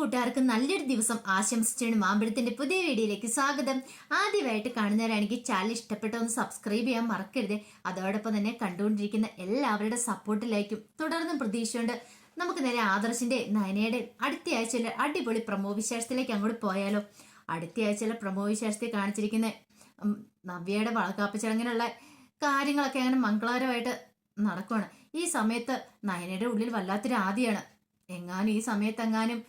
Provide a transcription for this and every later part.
കൂട്ടുകാർക്ക് നല്ലൊരു ദിവസം ആശംസിച്ചാണ് മാമ്പഴത്തിന്റെ പുതിയ വീഡിയോയിലേക്ക് സ്വാഗതം. ആദ്യമായിട്ട് കാണുന്നവരാണെങ്കിൽ ചാനൽ ഇഷ്ടപ്പെട്ട ഒന്ന് സബ്സ്ക്രൈബ് ചെയ്യാൻ മറക്കരുത്. അതോടൊപ്പം തന്നെ കണ്ടുകൊണ്ടിരിക്കുന്ന എല്ലാവരുടെ സപ്പോർട്ടിലേക്കും തുടർന്നും പ്രതീക്ഷയുണ്ട്. നമുക്ക് നേരെ ആദർശിന്റെ നയനയുടെ അടുത്ത ആഴ്ചയിലെ അടിപൊളി പ്രമോ വിശേഷത്തിലേക്ക് അങ്ങോട്ട് പോയാലോ? അടുത്ത ആഴ്ചയിലെ പ്രമോ വിശേഷത്തിൽ കാണിച്ചിരിക്കുന്ന നവ്യയുടെ വളക്കാപ്പ് ചടങ്ങിനുള്ള കാര്യങ്ങളൊക്കെ അങ്ങനെ മംഗളകരമായിട്ട് നടക്കുവാണ്. ഈ സമയത്ത് നയനയുടെ ഉള്ളിൽ വല്ലാത്തൊരു ആദിയാണ്. എങ്ങാനും ഈ സമയത്ത് എങ്ങാനും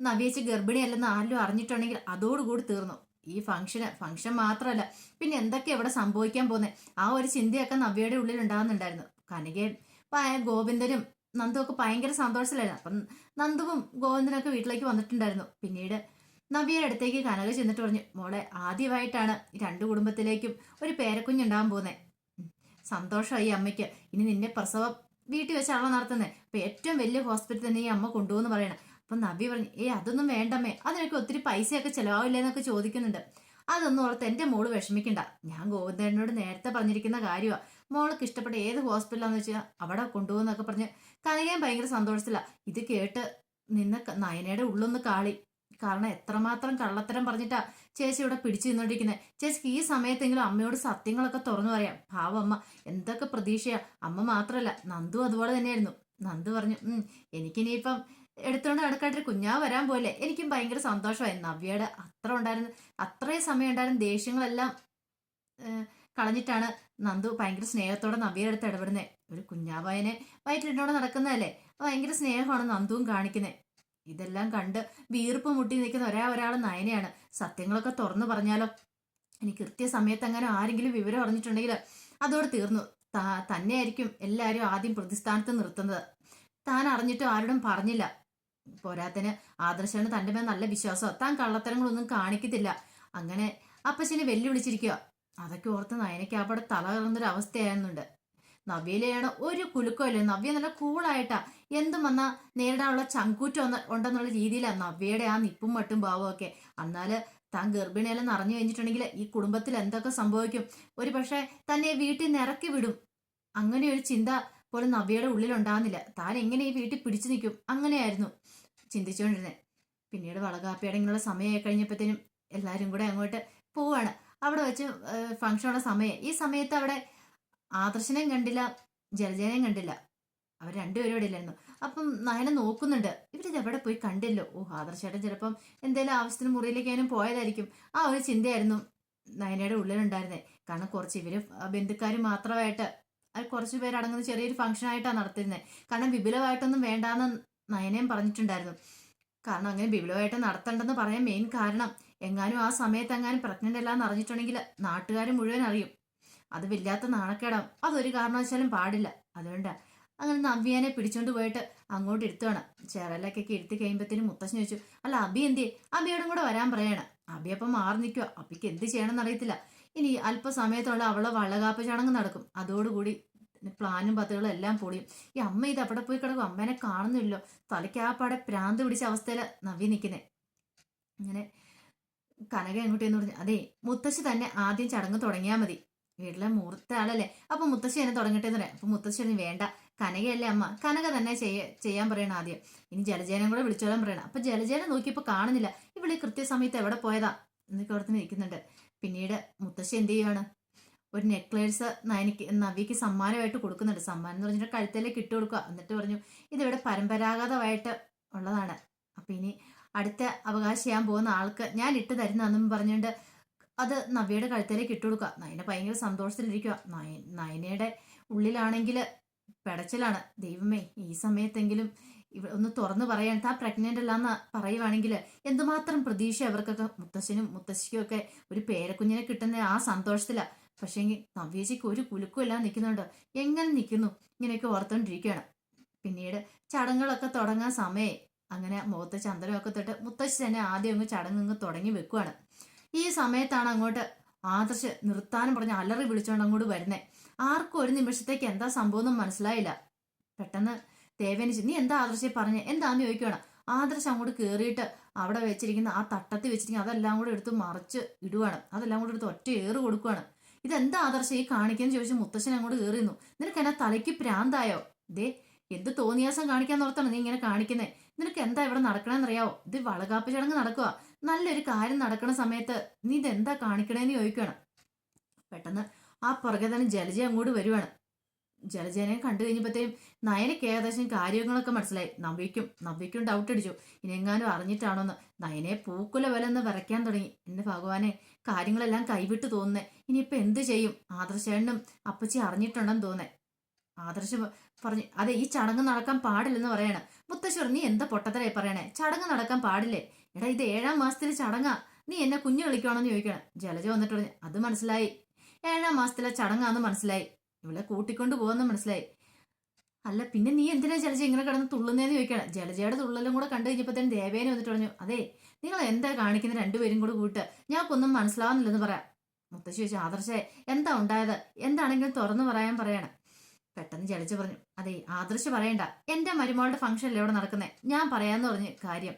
നവ്യേച്ച് ഗർഭിണിയല്ലെന്ന് ആരെങ്കിലും അറിഞ്ഞിട്ടുണ്ടെങ്കിൽ അതോടുകൂടി തീർന്നു. ഈ ഫംഗ്ഷന് ഫംഗ്ഷൻ മാത്രമല്ല പിന്നെ എന്തൊക്കെ ഇവിടെ സംഭവിക്കാൻ പോകുന്നത് ആ ഒരു ചിന്തയൊക്കെ നവ്യയുടെ ഉള്ളിൽ ഉണ്ടാകുന്നുണ്ടായിരുന്നു. കനികയും പ- ഗോവിന്ദനും നന്ദു ഒക്കെ ഭയങ്കര സന്തോഷത്തിലായിരുന്നു. അപ്പം നന്ദുവും ഗോവിന്ദനൊക്കെ വീട്ടിലേക്ക് വന്നിട്ടുണ്ടായിരുന്നു. പിന്നീട് നവ്യയുടെ അടുത്തേക്ക് കനക ചെന്നിട്ട് പറഞ്ഞു മോളെ ആദ്യമായിട്ടാണ് രണ്ട് കുടുംബത്തിലേക്കും ഒരു പേരക്കുഞ്ഞുണ്ടാകാൻ പോകുന്നത് സന്തോഷമായി അമ്മയ്ക്ക്. ഇനി നിന്നെ പ്രസവം വീട്ടിൽ വെച്ചാണോ നടത്തുന്നത് അപ്പൊ ഏറ്റവും വലിയ ഹോസ്പിറ്റലിൽ തന്നെ ഈ അമ്മ കൊണ്ടുപോകുന്നു പറയണം. അപ്പൊ നബി പറഞ്ഞു ഏ അതൊന്നും വേണ്ടമ്മേ. അതിനൊക്കെ ഒത്തിരി പൈസയൊക്കെ ചെലവാവില്ലേന്നൊക്കെ ചോദിക്കുന്നുണ്ട്. അതൊന്നും ഓർത്ത് എന്റെ മോൾ വിഷമിക്കണ്ട. ഞാൻ ഗോവിന്ദനോട് നേരത്തെ പറഞ്ഞിരിക്കുന്ന കാര്യമാ മോൾക്ക് ഇഷ്ടപ്പെട്ട ഏത് ഹോസ്പിറ്റലാന്ന് വെച്ചാൽ അവിടെ കൊണ്ടുപോകുന്നൊക്കെ പറഞ്ഞ് കനകയും ഭയങ്കര സന്തോഷത്തില്ല ഇത് കേട്ട് നിന്ന് നയനയുടെ ഉള്ളൊന്ന് കാളി. കാരണം എത്രമാത്രം കള്ളത്തരം പറഞ്ഞിട്ടാ ചേച്ചി ഇവിടെ പിടിച്ചു നിന്നോണ്ടിരിക്കുന്നത് ചേച്ചിക്ക് ഈ സമയത്തെങ്കിലും അമ്മയോട് സത്യങ്ങളൊക്കെ തുറന്നു പറയാം. പാവം അമ്മ എന്തൊക്കെ പ്രതീക്ഷയാ. അമ്മ മാത്രമല്ല നന്ദു അതുപോലെ തന്നെയായിരുന്നു. നന്ദു പറഞ്ഞു എനിക്കിനിയിപ്പം എടുത്തോണ്ട് നടക്കാട്ടൊരു കുഞ്ഞാ വരാൻ പോലെ എനിക്കും ഭയങ്കര സന്തോഷമായി. നവ്യയുടെ അത്ര ഉണ്ടായിരുന്നു അത്രയും സമയം ഉണ്ടായിരുന്ന ദേഷ്യങ്ങളെല്ലാം കളഞ്ഞിട്ടാണ് നന്ദു ഭയങ്കര സ്നേഹത്തോടെ നവ്യയുടെ അടുത്ത് ഇടപെടുന്നത് ഒരു കുഞ്ഞാവായനെ വയറ്റിലിട്ടോടെ നടക്കുന്നതല്ലേ? ഭയങ്കര സ്നേഹമാണ് നന്ദുവും കാണിക്കുന്നത് ഇതെല്ലാം കണ്ട് വീർപ്പ് മുട്ടി നിൽക്കുന്ന ഒരാ ഒരാൾ നയനയാണ്. സത്യങ്ങളൊക്കെ തുറന്നു പറഞ്ഞാലോ? ഇനി കൃത്യസമയത്ത് അങ്ങനെ ആരെങ്കിലും വിവരം അറിഞ്ഞിട്ടുണ്ടെങ്കിൽ അതോടെ തീർന്നു. തന്നെയായിരിക്കും എല്ലാവരും ആദ്യം പ്രതിസ്ഥാനത്ത് നിർത്തുന്നത്. താൻ അറിഞ്ഞിട്ടും ആരോടും പറഞ്ഞില്ല. പോരാത്തിന് ആദർശന് തന്റെ മേൽ നല്ല വിശ്വാസം. താൻ കള്ളത്തരങ്ങളൊന്നും കാണിക്കത്തില്ല. അങ്ങനെ അപ്പച്ചനെ വെല്ലുവിളിച്ചിരിക്കുക അതൊക്കെ ഓർത്ത് നയനയ്ക്ക് അവിടെ തല കറങ്ങുന്നൊരു അവസ്ഥയായിരുന്നുണ്ട് നവ്യയിലെയാണ് ഒരു കുലുക്കമില്ല നവ്യ നല്ല കൂളായിട്ടാ. എന്തും വന്നാ നേരിടാനുള്ള ചങ്കൂറ്റം ഉണ്ടെന്നുള്ള രീതിയിലാണ് നവ്യയുടെ ആ നിപ്പും മട്ടും ഭാവവും ഒക്കെ എന്നാൽ താൻ ഗർഭിണിയെല്ലാം നിറഞ്ഞു കഴിഞ്ഞിട്ടുണ്ടെങ്കിൽ ഈ കുടുംബത്തിൽ എന്തൊക്കെ സംഭവിക്കും? ഒരു പക്ഷേ തന്നെ വീട്ടിൽ നിന്ന് ഇറക്കി വിടും. അങ്ങനെ ഒരു ചിന്ത പോലും നവ്യയുടെ ഉള്ളിൽ ഉണ്ടാകുന്നില്ല താൻ എങ്ങനെ ഈ വീട്ടിൽ പിടിച്ചു നിൽക്കും? അങ്ങനെയായിരുന്നു ചിന്തിച്ചുകൊണ്ടിരുന്നത് പിന്നീട് വളകാപ്പിയുടെ ഇങ്ങനെയുള്ള സമയമായി കഴിഞ്ഞപ്പോഴത്തേനും എല്ലാവരും കൂടെ അങ്ങോട്ട് പോവാണ്. അവിടെ വെച്ച് ഫംഗ്ഷനുള്ള സമയം. ഈ സമയത്ത് അവിടെ ആദർശനെയും കണ്ടില്ല ജലജനയും കണ്ടില്ല. അവർ രണ്ടുപേരും ഇവിടെ ഇല്ലായിരുന്നു. അപ്പം നയന നോക്കുന്നുണ്ട്. ഇവരിത് എവിടെ പോയി കണ്ടില്ലോ? ഓ ആദർശേട്ടൻ ചിലപ്പം എന്തെങ്കിലും ആവശ്യത്തിന് മുറിയിലേക്ക് അതിനും പോയതായിരിക്കും. ആ ഒരു ചിന്തയായിരുന്നു നയനയുടെ ഉള്ളിലുണ്ടായിരുന്നത് കാരണം കുറച്ച് ഇവർ ബന്ധുക്കാർ മാത്രമായിട്ട് അത് കുറച്ച് പേരടങ്ങുന്ന ചെറിയൊരു ഫംഗ്ഷൻ ആയിട്ടാണ് നടത്തുന്നത് കാരണം വിപുലമായിട്ടൊന്നും വേണ്ടാന്ന് നയനയും പറഞ്ഞിട്ടുണ്ടായിരുന്നു. കാരണം അങ്ങനെ വിപുലമായിട്ട് നടത്തണ്ടെന്ന് പറയാൻ മെയിൻ കാരണം എങ്ങാനും ആ സമയത്ത് എങ്ങാനും പ്രഗ്നന്റ് അല്ലാന്ന് അറിഞ്ഞിട്ടുണ്ടെങ്കിൽ നാട്ടുകാർ മുഴുവൻ അറിയും. അത് വല്ലാത്ത നാണക്കേടാവും അതൊരു കാരണവശാലും പാടില്ല. അതുകൊണ്ട്. അങ്ങനെ നവ്യനെ പിടിച്ചോണ്ട് പോയിട്ട് അങ്ങോട്ട് ഇരുത്തുവാണ്. ചേറലൊക്കെ ഇരുത്തി കഴിയുമ്പത്തേനും മുത്തശ്ശൻ ചോദിച്ചു അല്ല അബി എന്ത് അബിയോടും കൂടെ വരാൻ പറയണം. അബി അപ്പം മാറി നിൽക്കുക അബിക്ക് എന്ത് ചെയ്യണമെന്ന് അറിയത്തില്ല. ഇനി അല്പസമയത്തോളം അവളെ വള്ളകാപ്പ് ചടങ്ങ് നടക്കും. അതോടുകൂടി പ്ലാനും പത്തുകളും എല്ലാം പൊളിയും. ഈ അമ്മ ഇത് അവിടെ പോയി കിടക്കും? അമ്മേനെ കാണുന്നില്ലോ. തലയ്ക്ക് ആ പാടെ പ്രാന്ത് പിടിച്ച അവസ്ഥയിൽ നവി നിൽക്കുന്നേ അങ്ങനെ കനക എങ്ങോട്ട് എന്ന് പറഞ്ഞു. അതെ മുത്തശ്ശി തന്നെ ആദ്യം ചടങ്ങ് തുടങ്ങിയാൽ മതി. വീട്ടിലെ മൂർത്ത ആളല്ലേ. അപ്പൊ മുത്തശ്ശി എന്നെ തുടങ്ങട്ടെ എന്ന് പറയാം. അപ്പൊ മുത്തശ്ശി പറഞ്ഞു വേണ്ട. കനകയല്ലേ അമ്മ. കനക തന്നെ ചെയ്യ ചെയ്യാൻ പറയണം ആദ്യം. ഇനി ജലജേനം കൂടെ വിളിച്ചോളാൻ പറയണം. അപ്പൊ ജലജേനം നോക്കിയപ്പോൾ കാണുന്നില്ല. ഇവിടെ കൃത്യസമയത്ത് എവിടെ പോയതാ? എന്നൊക്കെ അവിടെ നിൽക്കുന്നുണ്ട്. പിന്നീട് മുത്തശ്ശി എന്ത് ചെയ്യുവാണ്? ഒരു നെക്ലേസ് നയനിക്ക് നവിക്ക് സമ്മാനമായിട്ട് കൊടുക്കുന്നുണ്ട്. സമ്മാനം എന്ന് പറഞ്ഞിട്ട് കഴുത്തിലേക്ക് ഇട്ട് കൊടുക്കുക. എന്നിട്ട് പറഞ്ഞു ഇതിവിടെ പരമ്പരാഗതമായിട്ട് ഉള്ളതാണ്. അപ്പം ഇനി അടുത്ത അവകാശം ചെയ്യാൻ പോകുന്ന ആൾക്ക് ഞാൻ ഇട്ട് തരുന്നെന്നും പറഞ്ഞുകൊണ്ട് അത് നവ്യയുടെ കഴുത്തിലേക്ക് ഇട്ട് കൊടുക്കുക. നയന ഭയങ്കര സന്തോഷത്തിലിരിക്കുക നയ നയനയുടെ ഉള്ളിലാണെങ്കിൽ പെടച്ചിലാണ്. ദൈവമേ ഈ സമയത്തെങ്കിലും ഇവ ഒന്ന് തുറന്നു പറയാൻ താൻ പ്രഗ്നന്റ് അല്ലാന്ന് പറയുവാണെങ്കിൽ എന്തുമാത്രം പ്രതീക്ഷ അവർക്കൊക്കെ മുത്തശ്ശനും മുത്തശ്ശിക്കും ഒക്കെ ഒരു പേരക്കുഞ്ഞിനെ കിട്ടുന്ന ആ സന്തോഷത്തിലാ. പക്ഷേങ്കിൽ നവ്യജിക്ക് ഒരു കുലുക്കും എല്ലാം നിൽക്കുന്നുണ്ട്. എങ്ങനെ നിൽക്കുന്നു? ഇങ്ങനെയൊക്കെ ഓർത്തോണ്ടിരിക്കുകയാണ് പിന്നീട് ചടങ്ങുകളൊക്കെ തുടങ്ങാൻ സമയേ അങ്ങനെ മുഖത്ത് ചന്ദ്രമൊക്കെ തൊട്ട് മുത്തശ്ശി തന്നെ ആദ്യം അങ്ങ് ചടങ്ങ് തുടങ്ങി വെക്കുവാണ്. ഈ സമയത്താണ് അങ്ങോട്ട് ആദർശ് നിർത്താനും പറഞ്ഞ് അലറി വിളിച്ചോണ്ട് അങ്ങോട്ട് വരുന്നേ. ആർക്കും ഒരു നിമിഷത്തേക്ക് എന്താ സംഭവം മനസ്സിലായില്ല. പെട്ടെന്ന് ദേവേനിച്ച് നീ എന്താ ആദർശയെ പറഞ്ഞേ? എന്താന്ന് ചോദിക്കണം ആദർശ് അങ്ങോട്ട് കയറിയിട്ട് അവിടെ വെച്ചിരിക്കുന്ന ആ തട്ടത്തിൽ വെച്ചിരിക്കുന്ന അതെല്ലാം കൂടെ എടുത്ത് മറിച്ച് ഇടുവാണ്. അതെല്ലാം കൂടെ എടുത്ത് ഒറ്റ ഏറ് കൊടുക്കുവാണ്. ഇതെന്താ ആദർശം ഈ കാണിക്കാന്ന് ചോദിച്ച് മുത്തശ്ശൻ അങ്ങോട്ട് കയറിയുന്നു നിനക്ക് എന്നാ തലയ്ക്ക് പ്രാന്തായോ? ദേ എന്ത് തോന്നിയാസം കാണിക്കാൻ ഓർത്താണ് നീ ഇങ്ങനെ കാണിക്കുന്നത് നിനക്ക് എന്താ ഇവിടെ നടക്കണമെന്നറിയാവോ ഇത് വളകാപ്പ് ചടങ്ങ് നടക്കുക നല്ലൊരു കാര്യം നടക്കുന്ന സമയത്ത് നീ ഇതെന്താ കാണിക്കണേന്ന് ചോദിക്കുകയാണ് പെട്ടെന്ന് ആ പുറകെ തന്നെ ജലജ അങ്ങോട്ട് വരുവാണ്. ജലജനെ കണ്ടു കഴിഞ്ഞപ്പോഴത്തേക്കും നയനയ്ക്ക് ഏകദേശം കാര്യങ്ങളൊക്കെ മനസ്സിലായി. നവ്യക്കും നവ്യക്കും ഡൗട്ട് അടിച്ചു. ഇനിയെങ്ങാനും അറിഞ്ഞിട്ടാണോന്ന്. നയനെ പൂക്കുല വലന്ന് വരയ്ക്കാൻ തുടങ്ങി. എന്റെ ഭഗവാനെ കാര്യങ്ങളെല്ലാം കൈവിട്ട് തോന്നുന്നേ. ഇനിയിപ്പൊ എന്ത് ചെയ്യും? ആദർശേണ്ണും അപ്പച്ചി അറിഞ്ഞിട്ടുണ്ടെന്ന് തോന്നേ. ആദർശ പറഞ്ഞു അതെ ഈ ചടങ്ങ് നടക്കാൻ പാടില്ലെന്ന് പറയണേ. മുത്തശ്ശൂർ നീ എന്താ പൊട്ടത്തരായി പറയണേ? ചടങ്ങ് നടക്കാൻ പാടില്ലേ? എടാ ഇത് ഏഴാം മാസത്തിലെ ചടങ്ങാ. നീ എന്നെ കുഞ്ഞു വിളിക്കണമെന്ന് ചോദിക്കണം. ജലജ വന്നിട്ട് പറഞ്ഞു അത് മനസ്സിലായി. ഏഴാം മാസത്തിലെ ചടങ്ങാന്ന് മനസ്സിലായി. ഇവളെ കൂട്ടിക്കൊണ്ട് പോകുന്ന മനസ്സിലായി. അല്ല പിന്നെ നീ എന്തിനാ ജലജ ഇങ്ങനെ കിടന്ന് തുള്ളുന്നേന്ന് ചോദിക്കണം? ജലജയുടെ തുള്ളലും കൂടെ കണ്ടു കഴിഞ്ഞപ്പോൾ തന്നെ ദേവേനെ വന്നിട്ട് പറഞ്ഞു അതെ നിങ്ങൾ എന്താ കാണിക്കുന്ന രണ്ടുപേരും കൂടെ കൂട്ട്? ഞങ്ങൾക്കൊന്നും മനസ്സിലാവുന്നില്ലെന്ന് പറയാം. മുത്തശ്ശി ചോദിച്ചു ആദർശേ എന്താ ഉണ്ടായത്? എന്താണെങ്കിലും തുറന്നു പറയാൻ പറയണം. പെട്ടെന്ന് ജലജ പറഞ്ഞു അതെ ആദർശ പറയണ്ട. എന്റെ മരുമകളുടെ ഫംഗ്ഷനല്ലേ ഇവിടെ നടക്കുന്നേ? ഞാൻ പറയാന്ന് പറഞ്ഞു കാര്യം.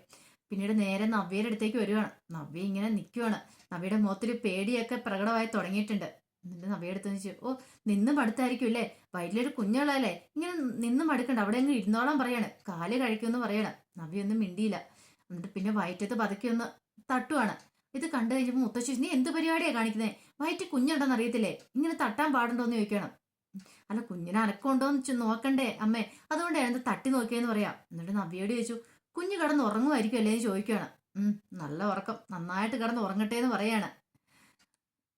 പിന്നീട് നേരെ നവ്യയുടെ അടുത്തേക്ക് വരുവാണ്. നവ്യ ഇങ്ങനെ നിൽക്കുവാണ് നവ്യയുടെ മുഖത്തൊരു പേടിയൊക്കെ പ്രകടമായി തുടങ്ങിയിട്ടുണ്ട്. എന്നിട്ട് നവ്യ അടുത്ത് വെച്ചു ഓ നിന്ന് മടുത്തായിരിക്കും അല്ലേ വയറ്റിലൊരു കുഞ്ഞുള്ളല്ലേ ഇങ്ങനെ നിന്ന് മടുക്കണ്ട അവിടെ അങ്ങ് ഇരുന്നോളം പറയാണ്. കാൽ കഴിക്കുമെന്ന് പറയണം. നവ്യ ഒന്നും മിണ്ടിയില്ല. എന്നിട്ട് പിന്നെ വയറ്റത്ത് പതുക്കിയൊന്ന് തട്ടുവാണ്. ഇത് കണ്ടു കഴിഞ്ഞപ്പോൾ മുത്തശ്ശി നീ എന്ത് പരിപാടിയാണ് കാണിക്കുന്നത് വയറ്റ് കുഞ്ഞുണ്ടെന്ന് അറിയത്തില്ലേ? ഇങ്ങനെ തട്ടാൻ പാടുണ്ടോ എന്ന് ചോദിക്കണം അല്ല കുഞ്ഞിനെ അനക്കമുണ്ടോ എന്ന് നോക്കണ്ടേ അമ്മേ. അതുകൊണ്ടാണ് എന്ത് തട്ടി നോക്കിയെന്ന് പറയാം. എന്നിട്ട് നവ്യയോട് ചോദിച്ചു കുഞ്ഞ് കിടന്ന് ഉറങ്ങുമായിരിക്കും അല്ലേ എന്ന് ചോദിക്കുകയാണ്. നല്ല ഉറക്കം. നന്നായിട്ട് കിടന്ന് ഉറങ്ങട്ടെ എന്ന് പറയാണ്.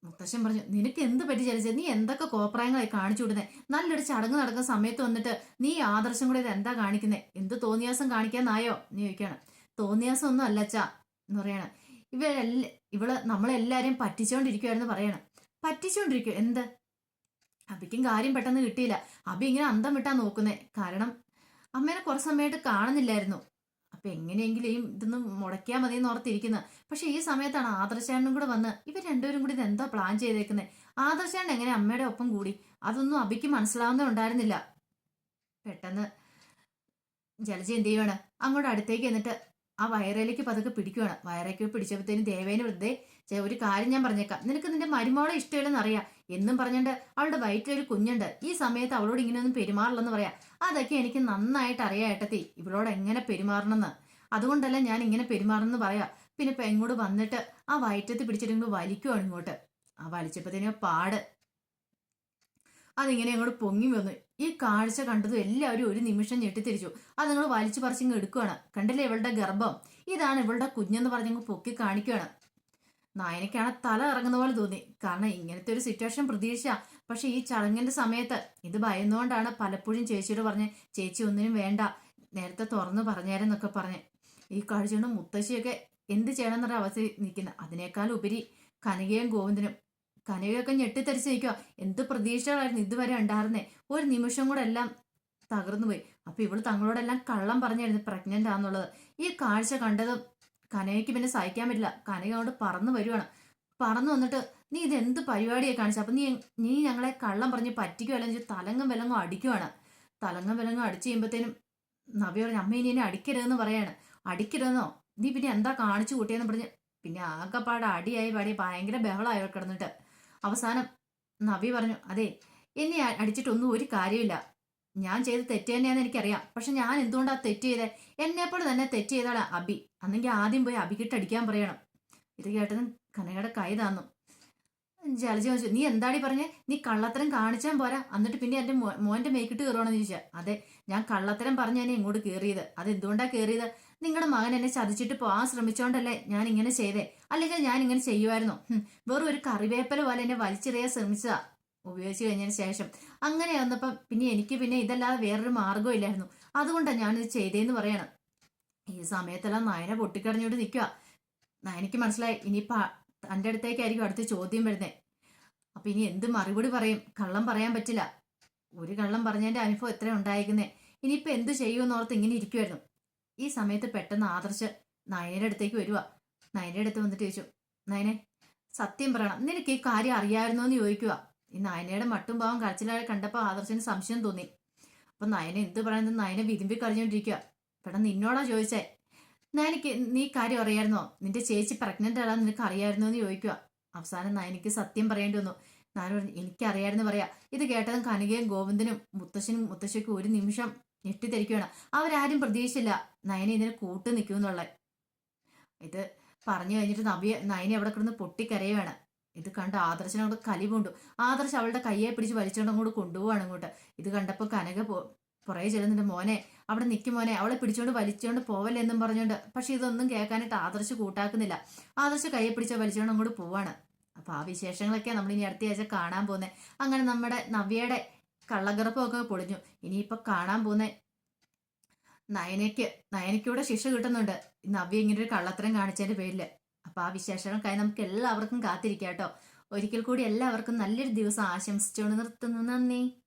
മുത്തശ്ശൻ പറഞ്ഞു നിനക്ക് എന്ത് പറ്റി ചലിച്ചത് നീ എന്തൊക്കെ കോപ്രായങ്ങളായി കാണിച്ചു വിടുന്നേ? നല്ലൊരു ചടങ്ങ് നടക്കുന്ന സമയത്ത് വന്നിട്ട് നീ ആദർശം കൂടെ ഇത് എന്താ കാണിക്കുന്നേ? എന്ത് തോന്നിയാസം കാണിക്കാന്നായോ? നീ ചോദിക്കാണ് തോന്നിയാസം ഒന്നും അല്ലച്ചാ എന്ന് പറയാണ്. ഇവരെല്ല ഇവൾ നമ്മളെല്ലാരെയും പറ്റിച്ചോണ്ടിരിക്കുവായിരുന്നു പറയണം. പറ്റിച്ചോണ്ടിരിക്കും എന്ത്? അബിക്കും കാര്യം പെട്ടെന്ന് കിട്ടിയില്ല. അബി ഇങ്ങനെ അന്തം വിട്ടാ നോക്കുന്നേ. കാരണം അമ്മേനെ കുറച്ച് സമയമായിട്ട് കാണുന്നില്ലായിരുന്നു. അപ്പൊ എങ്ങനെയെങ്കിലും ഇതൊന്ന് മുടക്കിയാൽ മതി എന്ന് ഓർത്തിരിക്കുന്നത് പക്ഷെ ഈ സമയത്താണ് ആദർശാനും കൂടെ വന്ന് ഇവർ രണ്ടുപേരും കൂടി ഇത് എന്താ പ്ലാൻ ചെയ്തേക്കുന്നത് ആദർശാൻ എങ്ങനെ അമ്മയുടെ ഒപ്പം കൂടി? അതൊന്നും അബിക്ക് മനസ്സിലാവുന്നേ ഉണ്ടായിരുന്നില്ല. പെട്ടെന്ന് ജലജ എന്ത് ചെയ്യുവാണ്? അങ്ങോട്ട് അടുത്തേക്ക് എന്നിട്ട് ആ വയറയിലേക്ക് പതുക്കെ പിടിക്കുവാണ്. വയറേക്ക് പിടിച്ചപ്പോഴത്തേനും ദേവേനെ വെറുതെ ഒരു കാര്യം ഞാൻ പറഞ്ഞേക്കാം. നിനക്ക് നിന്റെ മരുമോളെ ഇഷ്ടമില്ലെന്ന് അറിയാം. എന്നും പറഞ്ഞിട്ട് അവളുടെ വയറ്റിലൊരു കുഞ്ഞുണ്ട്. ഈ സമയത്ത് അവളോട് ഇങ്ങനെയൊന്നും പെരുമാറില്ലെന്ന് പറയാം. അതൊക്കെ എനിക്ക് നന്നായിട്ട് അറിയാം ഏട്ടത്തി. ഇവളോട് എങ്ങനെ പെരുമാറണമെന്ന്. അതുകൊണ്ടല്ല ഞാൻ ഇങ്ങനെ പെരുമാറണമെന്ന് പറയാം. പിന്നെ ഇപ്പൊ എങ്ങോട്ട് വന്നിട്ട് ആ വയറ്റത്ത് പിടിച്ചിട്ട് വലിക്കുവാണ് ഇങ്ങോട്ട്. ആ വലിച്ചപ്പോഴത്തേനും പാട് അതിങ്ങനെ അങ്ങോട്ട് പൊങ്ങി വന്നു. ഈ കാഴ്ച കണ്ടതും എല്ലാവരും ഒരു നിമിഷം ഞെട്ടിത്തിരിച്ചു. അത് നിങ്ങൾ വലിച്ചു പറിച്ചിങ്ങ് എടുക്കുകയാണ് കണ്ടില്ലേ ഇവളുടെ ഗർഭം? ഇതാണ് ഇവളുടെ കുഞ്ഞെന്ന് പറഞ്ഞങ്ങ് പൊക്കി കാണിക്കുകയാണ് നായനക്കാണ് തല ഇറങ്ങുന്ന പോലെ തോന്നി. കാരണം ഇങ്ങനത്തെ ഒരു സിറ്റുവേഷൻ പ്രതീക്ഷ പക്ഷെ ഈ ചടങ്ങിന്റെ സമയത്ത് ഇത് ഭയന്നുകൊണ്ടാണ് പലപ്പോഴും ചേച്ചിയോട് പറഞ്ഞ് ചേച്ചി ഒന്നിനും വേണ്ട. നേരത്തെ തുറന്നു പറഞ്ഞേരെന്നൊക്കെ പറഞ്ഞ്. ഈ കാഴ്ച കൊണ്ട് മുത്തശ്ശിയൊക്കെ എന്ത് ചെയ്യണമെന്നൊരു അവസ്ഥ നിൽക്കുന്നത് അതിനേക്കാൾ ഉപരി കനകയും ഗോവിന്ദനും കനകയൊക്കെ ഞെട്ടിത്തരിച്ച് നിൽക്കുക എന്ത് പ്രതീക്ഷകളായിരുന്നു ഇതുവരെ ഉണ്ടായിരുന്നേ. ഒരു നിമിഷം കൂടെ എല്ലാം തകർന്നു പോയി. അപ്പൊ ഇവൾ തങ്ങളോടെല്ലാം കള്ളം പറഞ്ഞായിരുന്നു പ്രഗ്നന്റ് ആന്നുള്ളത് ഈ കാഴ്ച കണ്ടതും കനകയ്ക്ക് പിന്നെ സഹിക്കാൻ പറ്റില്ല. കനക കൊണ്ട് പറന്നു വരുവാണ്. പറന്നു വന്നിട്ട് നീ ഇത് എന്ത് പരിപാടിയെ കാണിച്ചു? അപ്പൊ നീ നീ ഞങ്ങളെ കള്ളം പറഞ്ഞ് പറ്റിക്കുമല്ലോ തലങ്ങും വിലങ്ങും അടിക്കുവാണ്. തലങ്ങും വിലങ്ങും അടിച്ചു കഴിയുമ്പോഴത്തേനും നവി പറഞ്ഞു അമ്മ ഇനി എന്നെ അടിക്കരുതെന്ന് പറയാണ്. അടിക്കരുതെന്നോ? നീ പിന്നെ എന്താ കാണിച്ചു കൂട്ടിയെന്ന് പറഞ്ഞ്? പിന്നെ ആകെപ്പാട് അടിയായി പാടി ഭയങ്കര ബഹളമായി കിടന്നിട്ട്. അവസാനം നവി പറഞ്ഞു അതെ എന്നെ അടിച്ചിട്ടൊന്നും ഒരു കാര്യമില്ല. ഞാൻ ചെയ്ത് തെറ്റ് തന്നെയാണെന്ന് എനിക്കറിയാം. പക്ഷെ ഞാൻ എന്തുകൊണ്ടാ തെറ്റ് ചെയ്തേ? എന്നെപ്പോലെ തന്നെ തെറ്റ് ചെയ്താളാ അബി. അന്നെങ്കിൽ ആദ്യം പോയി അബിക്കിട്ട് അടിക്കാൻ പറയണം. ഇത് കേട്ടതും കനകയുടെ കൈ താന്നു. ജലജ ചോദിച്ചു നീ എന്താടി പറഞ്ഞേ? നീ കള്ളത്തരം കാണിച്ചാൻ പോരാ. എന്നിട്ട് പിന്നെ എന്റെ മോ- മോന്റെ മേക്കിട്ട് കയറുവാണെന്ന് ചോദിച്ചാൽ അതെ ഞാൻ കള്ളത്തരം പറഞ്ഞു എന്നെ ഇങ്ങോട്ട് കയറിയത് അത് എന്തുകൊണ്ടാ കയറിയത് നിങ്ങളുടെ മകൻ എന്നെ ചതിച്ചിട്ട് പോകാൻ ശ്രമിച്ചോണ്ടല്ലേ ഞാൻ ഇങ്ങനെ ചെയ്തേ? അല്ലെങ്കിൽ ഞാൻ ഇങ്ങനെ ചെയ്യുമായിരുന്നു വെറും ഒരു കറിവേപ്പല പോലെ എന്നെ വലിച്ചെറിയാൻ ശ്രമിച്ചതാ. ഉപയോഗിച്ച് കഴിഞ്ഞതിന് ശേഷം. അങ്ങനെ വന്നപ്പം പിന്നെ എനിക്ക് പിന്നെ ഇതല്ലാതെ വേറൊരു മാർഗം ഇല്ലായിരുന്നു. അതുകൊണ്ടാണ് ഞാനിത് ചെയ്തേന്ന് പറയണം. ഈ സമയത്തെല്ലാം നയന പൊട്ടിക്കടഞ്ഞോണ്ട് നിൽക്കുക നയനയ്ക്ക് മനസ്സിലായി ഇനിയിപ്പോൾ തന്റെ അടുത്തേക്കായിരിക്കും അടുത്ത ചോദ്യം വരുന്നത് അപ്പം ഇനി എന്ത് മറുപടി പറയും? കള്ളം പറയാൻ പറ്റില്ല. ഒരു കള്ളം പറഞ്ഞതിന്റെ അനുഭവം എത്ര ഉണ്ടായിരിക്കുന്നേ ഇനിയിപ്പോൾ എന്ത് ചെയ്യുമെന്നോർത്ത് ഇങ്ങനെ ഇരിക്കുമായിരുന്നു ഈ സമയത്ത് പെട്ടെന്ന് ആദർശ് നയനയുടെ അടുത്തേക്ക് വരുക നയനയുടെ അടുത്ത് വന്നിട്ട് ചോദിച്ചു നയനെ സത്യം പറയണം. നിനക്ക് ഈ കാര്യം അറിയായിരുന്നോ എന്ന് ചോദിക്കുക ഈ നയനയുടെ മട്ടും ഭാവം കരച്ചിലായി കണ്ടപ്പോൾ ആദർശന് സംശയം തോന്നി. അപ്പൊ നയന എന്ത് പറയുന്നത് നയനെ വിരുമ്പി കരഞ്ഞോണ്ടിരിക്കുക പെട്ടെന്ന് നിന്നോടാ ചോദിച്ചേ. നയനക്ക് നീ കാര്യം അറിയായിരുന്നോ? നിന്റെ ചേച്ചി പ്രഗ്നന്റ് ആണെന്ന് നിനക്ക് അറിയായിരുന്നോ എന്ന് ചോദിക്കുക അവസാനം നയനക്ക് സത്യം പറയേണ്ടി വന്നു. ഞാൻ പറഞ്ഞു എനിക്കറിയായിരുന്നു പറയാ. ഇത് കേട്ടതും കനികയും ഗോവിന്ദനും മുത്തശ്ശനും മുത്തശ്ശിക്കും ഒരു നിമിഷം ഞെട്ടിത്തിരിക്കുകയാണ്. അവരാരും പ്രതീക്ഷിച്ചില്ല നയന ഇതിന് കൂട്ട് എന്നുള്ളത് ഇത് പറഞ്ഞു കഴിഞ്ഞിട്ട് നബിയെ നയനെ അവിടെ കിടന്ന് പൊട്ടിക്കരയുവാണ് ഇത് കണ്ട് ആദർശനോട് കലിവുണ്ടു. ആദർശ് അവളുടെ കയ്യെ പിടിച്ച് വലിച്ചുകൊണ്ട് അങ്ങോട്ട് കൊണ്ടുപോവാണ് അങ്ങോട്ട് ഇത് കണ്ടപ്പോൾ കനക പോ പുറകെ ചെല്ലുന്നുണ്ട്. മോനെ അവിടെ നിൽക്കും മോനെ. അവളെ പിടിച്ചോണ്ട് വലിച്ചോണ്ട് പോവല്ലെന്നും പറഞ്ഞുകൊണ്ട്. പക്ഷെ ഇതൊന്നും കേൾക്കാനായിട്ട് ആദർശ് കൂട്ടാക്കുന്നില്ല. ആദർശ് കയ്യെ പിടിച്ച വലിച്ചുകൊണ്ട് അങ്ങോട്ട് പോവാണ്. അപ്പൊ ആ വിശേഷങ്ങളൊക്കെ നമ്മൾ ഇനി അടുത്ത ആഴ്ച കാണാൻ പോകുന്നത്. അങ്ങനെ നമ്മുടെ നവ്യയുടെ കള്ളഗർഭമൊക്കെ പൊളിഞ്ഞു. ഇനിയിപ്പൊ കാണാൻ പോകുന്ന നയനയ്ക്ക്. നയനയ്ക്കൂടെ ശിക്ഷ കിട്ടുന്നുണ്ട്. നവ്യ ഇങ്ങനെ ഒരു കള്ളത്തരം കാണിച്ചതിന്റെ പേരിൽ. അപ്പൊ ആ വിശേഷങ്ങൾക്കായി നമുക്ക് എല്ലാവർക്കും കാത്തിരിക്കാം കേട്ടോ ഒരിക്കൽ കൂടി എല്ലാവർക്കും നല്ലൊരു ദിവസം ആശംസിച്ചുകൊണ്ട് നിർത്തുന്നു. നന്ദി.